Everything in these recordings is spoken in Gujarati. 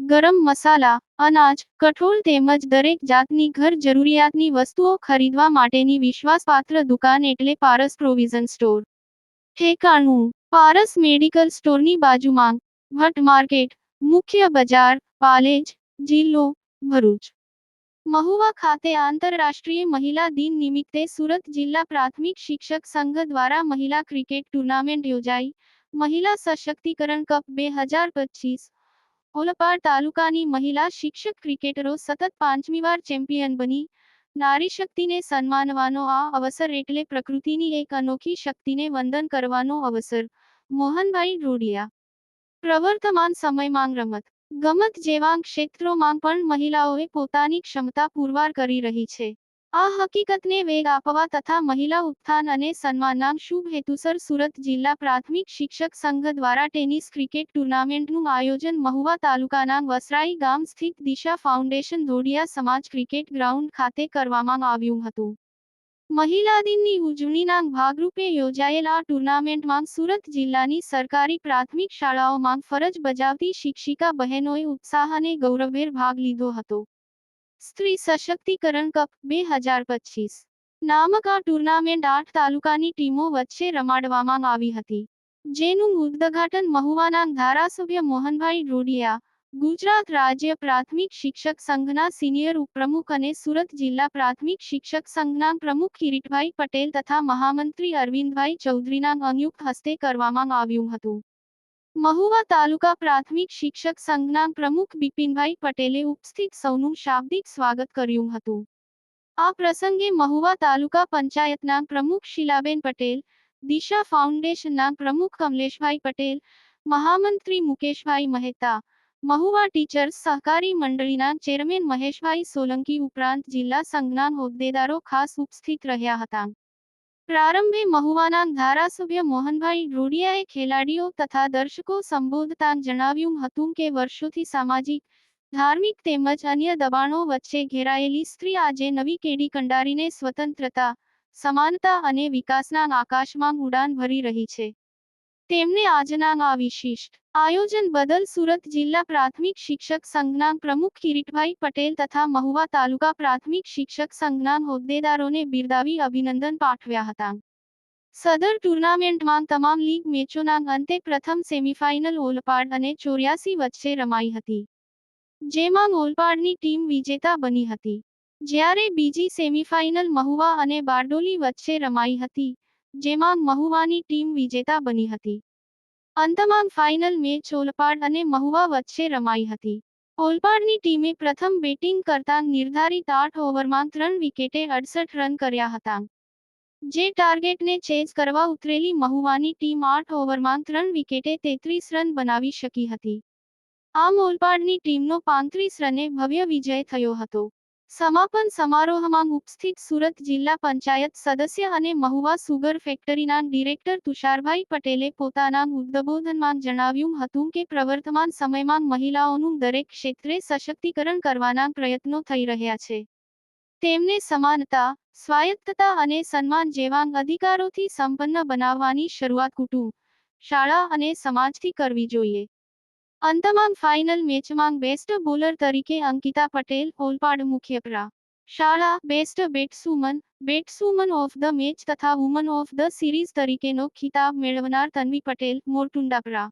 ગરમ મસાલા, અનાજ, કઠોળ તેમજ દરેક જાતની ઘર જરૂરિયાતની વસ્તુઓ ખરીદવા માટેની વિશ્વાસપાત્ર દુકાન એટલે પારસ પ્રોવિઝન સ્ટોર. ઠેકાણું, પારસ મેડિકલ સ્ટોરની બાજુમાં, ભટ્ટ માર્કેટ, મુખ્ય બજાર, પાલેજ, જિલ્લો, ભરૂચ. મહુવા ખાતે આંતરરાષ્ટ્રીય મહિલા દિન નિમિત્તે સુરત જિલ્લા પ્રાથમિક શિક્ષક સંઘ દ્વારા મહિલા ક્રિકેટ ટુર્નામેન્ટ યોજાઈ. મહિલા સશક્તિકરણ કપ બે હજાર પચીસ ઓલપાડ તાલુકાની મહિલા શિક્ષક ક્રિકેટરો સતત પાંચમી વાર ચેમ્પિયન બની. નારી શક્તિને સન્માનવાનો આ અવસર એટલે પ્રકૃતિની એક અનોખી શક્તિને વંદન કરવાનો અવસર. મોહનભાઈ રૂડિયા. પ્રવર્તમાન સમયમાં રમત. ગમત જેવા ક્ષેત્રોમાં પણ મહિલાઓએ પોતાની ક્ષમતા પુરવાર કરી રહી છે. આ હકીકતને વેગ આપવા તથા મહિલા ઉત્થાન અને સન્માનના શુભ હેતુસર સુરત જિલ્લા પ્રાથમિક શિક્ષક સંઘ દ્વારા ટેનિસ ક્રિકેટ ટુર્નામેન્ટનું આયોજન મહુવા તાલુકાના વસરાઈ ગામ સ્થિત દિશા ફાઉન્ડેશન ધોડિયા સમાજ ક્રિકેટ ગ્રાઉન્ડ ખાતે કરવામાં આવ્યું હતું. મહિલા દિનની ઉજવણીના ભાગરૂપે યોજાયેલ આ ટુર્નામેન્ટમાં સુરત જિલ્લાની સરકારી પ્રાથમિક શાળાઓમાં ફરજ બજાવતી શિક્ષિકા બહેનોએ ઉત્સાહ અને ગૌરવભેર ભાગ લીધો હતો. સ્ત્રી સશક્તિકરણ કપ બે હજાર પચીસ. નામક આ ટુર્નામેન્ટ આઠ તાલુકાની ટીમો વચ્ચે રમાડવામાં આવી હતી. જેનું ઉદ્ઘાટન મહુવાના ધારાસભ્ય મોહનભાઈ રોડિયા ગુજરાત રાજ્ય પ્રાથમિક શિક્ષક સંઘના સિનિયર ઉપપ્રમુખ અને સુરત જિલ્લા પ્રાથમિક શિક્ષક સંઘના પ્રમુખ કિરીટભાઈ પટેલ તથા મહામંત્રી અરવિંદભાઈ ચૌધરીના સંયુક્ત હસ્તે કરવામાં આવ્યું હતું. મહુવા તાલુકા પ્રાથમિક શિક્ષક સંઘના પ્રમુખ બિપિનભાઈ પટેલે ઉપસ્થિત સૌનું શાબ્દિક સ્વાગત કર્યું હતું. આ પ્રસંગે મહુવા તાલુકા પંચાયતના પ્રમુખ શીલાબેન પટેલ, દિશા ફાઉન્ડેશનના પ્રમુખ કમલેશભાઈ પટેલ, મહામંત્રી મુકેશભાઈ મહેતા, મહુવા ટીચર્સ સહકારી મંડળીના ચેરમેન મહેશભાઈ સોલંકી ઉપરાંત જિલ્લા સંઘના હોદ્દેદારો ખાસ ઉપસ્થિત રહ્યા હતા. પ્રારંભે મહુવાના ધારાસભ્ય મોહનભાઈ રોડિયાએ ખેલાડીઓ તથા દર્શકો સંબોધતા જણાવ્યું હતું કે વર્ષોથી સામાજિક, ધાર્મિક તેમજ અન્ય દબાણો વચ્ચે ઘેરાયેલી સ્ત્રી આજે નવી કેડી કંડારીને સ્વતંત્રતા, સમાનતા અને વિકાસના આકાશમાં ઉડાન ભરી રહી છે. તેમને આજના આ વિશિષ્ટ આયોજન બદલ સુરત જિલ્લા પ્રાથમિક શિક્ષક સંઘના પ્રમુખ કિરીટભાઈ પટેલ તથા મહુવા તાલુકા પ્રાથમિક શિક્ષક સંઘના હોદ્દેદારોને બિરદાવી અભિનંદન પાઠવ્યા હતા. સદર ટુર્નામેન્ટમાં તમામ લીગ મેચોના અંતે પ્રથમ સેમીફાઇનલ ઓલપાડ અને ચોર્યાસી વચ્ચે રમાઈ હતી. જેમાં ઓલપાડની ટીમ વિજેતા બની હતી. જ્યારે બીજી સેમીફાઇનલ મહુવા અને બારડોલી વચ્ચે રમાઈ હતી, જેમાં મહુવાની ટીમ વિજેતા બની હતી. અંતમાં ફાઇનલ મેચ ઓલપાડ અને મહુવા વચ્ચે રમાઈ હતી. ઓલપાડની ટીમે પ્રથમ બેટિંગ કરતા નિર્ધારિત આઠ ઓવરમાં ત્રણ વિકેટે અડસઠ રન કર્યા હતા. જે ટાર્ગેટને ચેઝ કરવા ઉતરેલી મહુવાની ટીમ આઠ ઓવરમાં ત્રણ વિકેટે તેત્રીસ રન બનાવી શકી હતી. આમ ઓલપાડની ટીમનો પાંત્રીસ રને ભવ્ય વિજય થયો હતો. સમાપન સમારોહમાં ઉપસ્થિત સુરત જિલ્લા પંચાયત સદસ્ય અને મહુવા સુગર ફેક્ટરીના ડિરેક્ટર તુષારભાઈ પટેલે પોતાના ઉદ્બોધનમાં જણાવ્યું હતું કે પ્રવર્તમાન સમયમાં મહિલાઓનું દરેક ક્ષેત્રે સશક્તિકરણ કરવાના પ્રયત્નો થઈ રહ્યા છે. તેમને સમાનતા, સ્વાયત્તતા અને સન્માન જેવા અધિકારોથી સંપન્ન બનાવવાની શરૂઆત કુટુંબ, શાળા અને સમાજથી કરવી જોઈએ. અંતમાં ફાઇનલ મેચમાં બેસ્ટ બોલર તરીકે અંકિતા પટેલ, ઓલપાડ મુખ્યપ્રા શાળા best batswoman batswoman of the match તથા વુમન ઓફ ધ સિરીઝ તરીકેનો ખિતાબ મેળવનાર તન્વી પટેલ, મોરટુંડાપરા.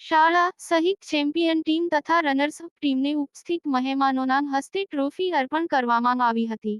શાળા, સહિત ચેમ્પિયન ટીમ તથા રનર્સઅપ ટીમને ઉપસ્થિત મહેમાનોના હસ્તે ટ્રોફી અર્પણ કરવામાં આવી હતી.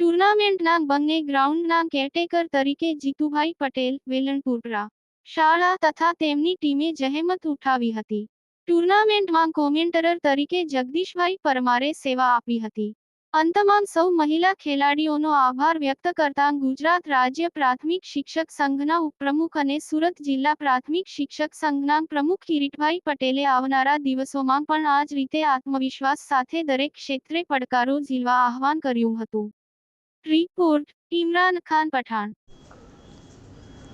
ટુર્નામેન્ટના બંને ગ્રાઉન્ડના કેરટેકર તરીકે જીતુભાઈ પટેલ, વેલણપુરપરા. શાળા તથા તેમની ટીમે જહેમત ઉઠાવી હતી. ટુર્નામેન્ટમાં કોમેન્ટરર તરીકે જગદીશભાઈ પરમારે સેવા આપી હતી. અંતમાં સૌ મહિલા ખેલાડીઓનો આભાર વ્યક્ત કરતા ગુજરાત રાજ્ય પ્રાથમિક શિક્ષક સંઘના ઉપપ્રમુખ અને સુરત જિલ્લા પ્રાથમિક શિક્ષક સંઘના પ્રમુખ કિરીટભાઈ પટેલે આવનારા દિવસોમાં પણ આ જ રીતે આત્મવિશ્વાસ સાથે દરેક ક્ષેત્રે પડકારો ઝીલવા આહવાન કર્યું હતું. રિપોર્ટ, ઇમરાન ખાન પઠાણ.